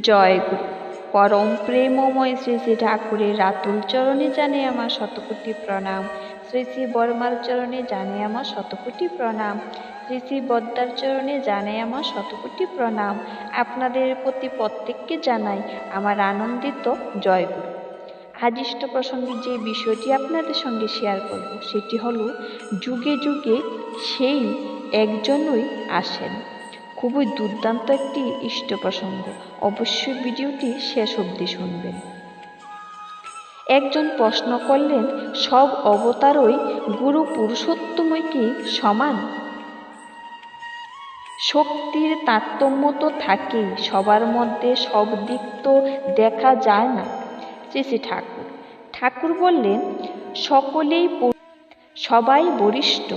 জয় গুরু। পরম প্রেমময় শ্রী শ্রী ঠাকুরের রাতুল চরণে জানে আমার শতকোটি প্রণাম। শ্রী শ্রী বর্মার চরণে জানে আমার শতকোটি প্রণাম। শ্রী শ্রী বদ্দার চরণে জানে আমার শতকোটি প্রণাম। আপনাদের প্রতি প্রত্যেককে জানাই আমার আনন্দিত জয়গুরু ইষ্ট প্রসঙ্গে যে বিষয়টি আপনাদের সঙ্গে শেয়ার করব, সেটি হলো, যুগে যুগে সেই একজনই আসেন। খুবই দুর্দান্ত একটি ইষ্ট প্রসঙ্গ। অবশ্যই ভিডিওটি শেষ অবধি শুনবেন। একজন প্রশ্ন করলেন, সব অবতারই গুরু পুরুষোত্তমই কি সমান? শক্তির তারতম্য তো থাকেই, সবার মধ্যে সব দিক তো দেখা যায় না শ্রী ঠাকুর। ঠাকুর বললেন, সকলেই সবাই বরিষ্ঠ,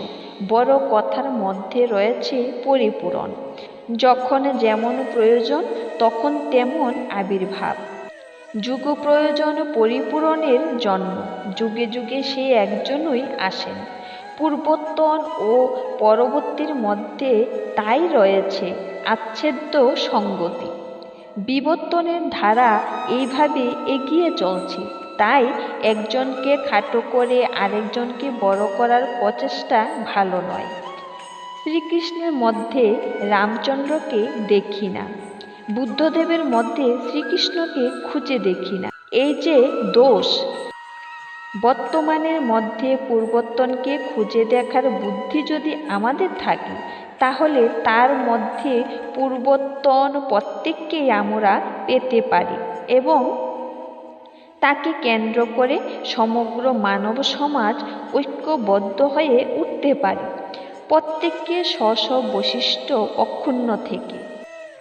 বড় কথার মধ্যে রয়েছে পরিপূরণ। যখন যেমন প্রয়োজন, তখন তেমন আবির্ভাব। যুগ প্রয়োজন পরিপূরণের জন্ম। যুগে যুগে সে একজনই আসেন। পূর্বোত্তন ও পরবর্তীর মধ্যে তাই রয়েছে আচ্ছেদ্য সঙ্গতি। বিবর্তনের ধারা এইভাবে এগিয়ে চলছে। তাই একজনকে খাটো করে আরেকজনকে বড় করার প্রচেষ্টা ভালো নয়। শ্রীকৃষ্ণের মধ্যে রামচন্দ্রকে দেখি না। বুদ্ধদেবের মধ্যে শ্রীকৃষ্ণকে খুঁজে দেখি না। এই যে দোষ, বর্তমানের মধ্যে পূর্বতনকে খুঁজে দেখার বুদ্ধি যদি আমাদের থাকে, তাহলে তার মধ্যে পূর্বতন প্রত্যেককেই আমরা পেতে পারি এবং তাকে কেন্দ্র করে সমগ্র মানব সমাজ ঐক্যবদ্ধ হয়ে উঠতে পারে। প্রত্যেককে স্ব স্ব বৈশিষ্ট্য অক্ষুণ্ণ থেকে।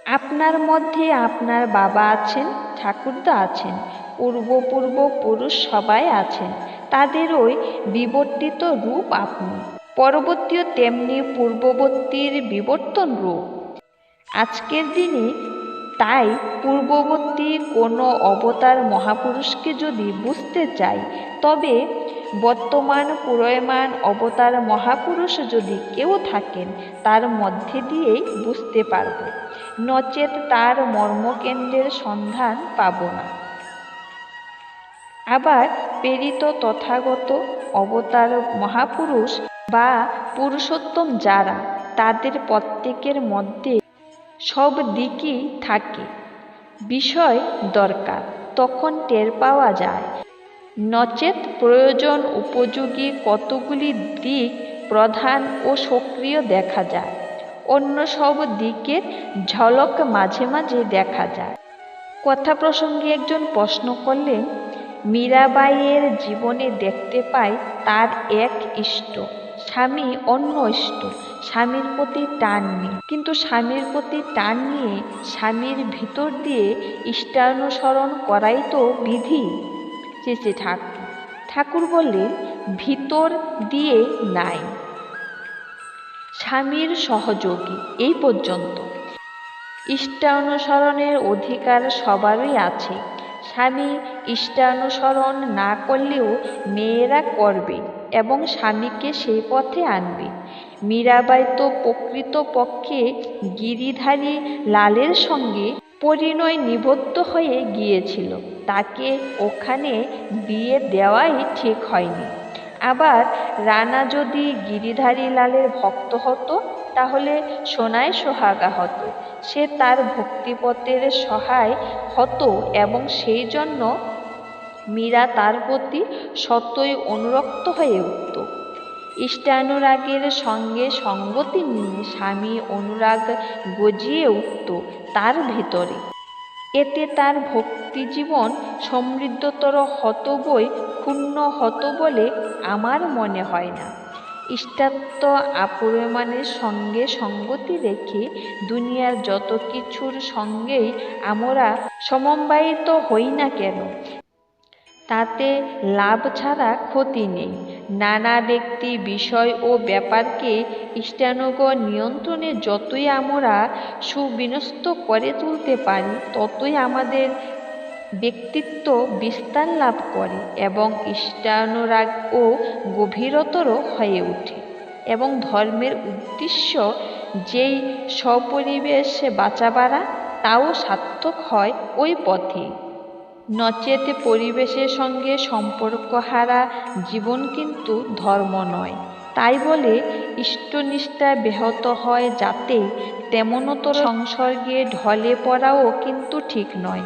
আপনার মধ্যে আপনার বাবা আছেন ঠাকুরদা আছেন, পূর্বপূর্ব পুরুষ সবাই আছেন, তাদের ওই বিবর্তিত রূপ আপনি। পরবর্তীও তেমনি পূর্ববর্তীর বিবর্তন রূপ। আজকের দিনে তাই পূর্ববর্তী কোনো অবতার মহাপুরুষকে যদি বুঝতে চাই তবে বর্তমান পুরয়মান অবতার মহাপুরুষ যদি কেউ থাকেন, তার মধ্যে দিয়েই বুঝতে পারব। নচেত তার মর্মকেন্দ্রের সন্ধান পাব না। আবার প্রেরিত তথাগত অবতার মহাপুরুষ বা পুরুষোত্তম যারা, তাদের প্রত্যেকের মধ্যে সব দিকই থাকে। বিষয় দরকার, তখন টের পাওয়া যায়। নচেত প্রয়োজন উপযোগী কতগুলি দিক প্রধান ও সক্রিয় দেখা যায়। অন্য সব দিকের ঝলক মাঝে মাঝে দেখা যায়। কথা প্রসঙ্গে একজন প্রশ্ন করলেন, মীরাবাইয়ের জীবনে দেখতে পাই তার এক ইষ্ট, স্বামী অন্য ইষ্ট, স্বামীর প্রতি টান নেই। কিন্তু স্বামীর প্রতি টান নিয়ে স্বামীর ভিতর দিয়ে ইষ্টানুসরণ করাই তো বিধি। চেচে ঠাকুর ঠাকুর বললেন ভিতর দিয়ে নাই। স্বামীর সহযোগী, এই পর্যন্ত। ইষ্টানুসরণের অধিকার সবারই আছে। স্বামী ইষ্টানুসরণ না করলেও মেয়েরা করবে এবং স্বামীকে সেই পথে আনবে। মীরাবাই তো প্রকৃত পক্ষে গিরিধারী লালের সঙ্গে পরিণয় নিবদ্ধ হয়ে গিয়েছিল। তাকে ওখানে বিয়ে দেওয়াই ঠিক হয়নি। আবার রানা যদি গিরিধারী লালের ভক্ত হতো, তাহলে সোনায় সোহাগা হতো। সে তার ভক্তিপথের সহায় হতো এবং সেই জন্য মীরা তার প্রতি সত্যই অনুরক্ত হয়ে উঠত। ইষ্টানুরাগের সঙ্গে সঙ্গতি নিয়ে স্বামী অনুরাগ গজিয়ে উঠত তার ভেতরে। এতে তার ভক্তি জীবন সমৃদ্ধতর হত বই ক্ষুণ্ণ হত বলে আমার মনে হয় না। ইষ্টাত্ম আপুরমানের সঙ্গে সঙ্গতি রেখে দুনিয়ার যত কিছুর সঙ্গেই আমরা সমবায়িত হই না কেন তাতে লাভ ছাড়া ক্ষতি নেই। নানা ব্যক্তি বিষয় ও ব্যাপারকে ইষ্টানুগ নিয়ন্ত্রণে যতই আমরা সুবিন্যস্ত করে তুলতে পারি, ততই আমাদের ব্যক্তিত্ব বিস্তার লাভ করে এবং ইষ্টানুরাগ ও গভীরতর হয়ে ওঠে এবং ধর্মের উদ্দেশ্য যেই স্বপরিবেশ বাঁচাবারা, তাও সার্থক হয় ওই পথে নচেতে পরিবেশের সঙ্গে সম্পর্ক হারা জীবন কিন্তু ধর্ম নয়। তাই বলে ইষ্টনিষ্ঠা ব্যাহত হয় যাতে তেমনতর সংসর্গে ঢলে পড়াও কিন্তু ঠিক নয়।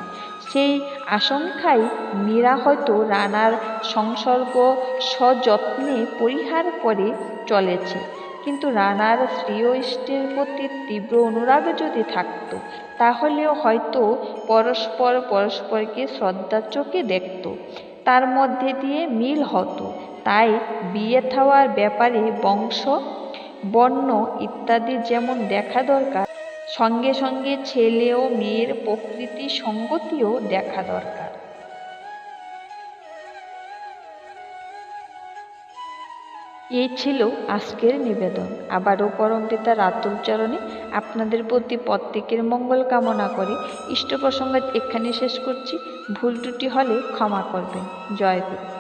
সেই আশঙ্কায় মীরা হয়তো রানার সংসর্গ সযত্নে পরিহার করে চলেছে। কিন্তু রানার স্ত্রীয় ইষ্টের প্রতি তীব্র অনুরাগ যদি থাকত, তাহলেও হয়তো পরস্পর পরস্পরকে শ্রদ্ধার চোখে দেখত। তার মধ্যে দিয়ে মিল হতো। তাই বিয়ে থাওয়ার ব্যাপারে বংশ, বর্ণ ইত্যাদি যেমন দেখা দরকার, সঙ্গে সঙ্গে ছেলে ও মেয়ের প্রকৃতি সঙ্গতিও দেখা দরকার। এই ছিল আজকের নিবেদন। আবারও পরম পিতার আতুল চরণে আপনাদের প্রতি প্রত্যেকের মঙ্গল কামনা করে ইষ্ট প্রসঙ্গ এখানে শেষ করছি। ভুল ত্রুটি হলে ক্ষমা করবেন। জয় গুরু।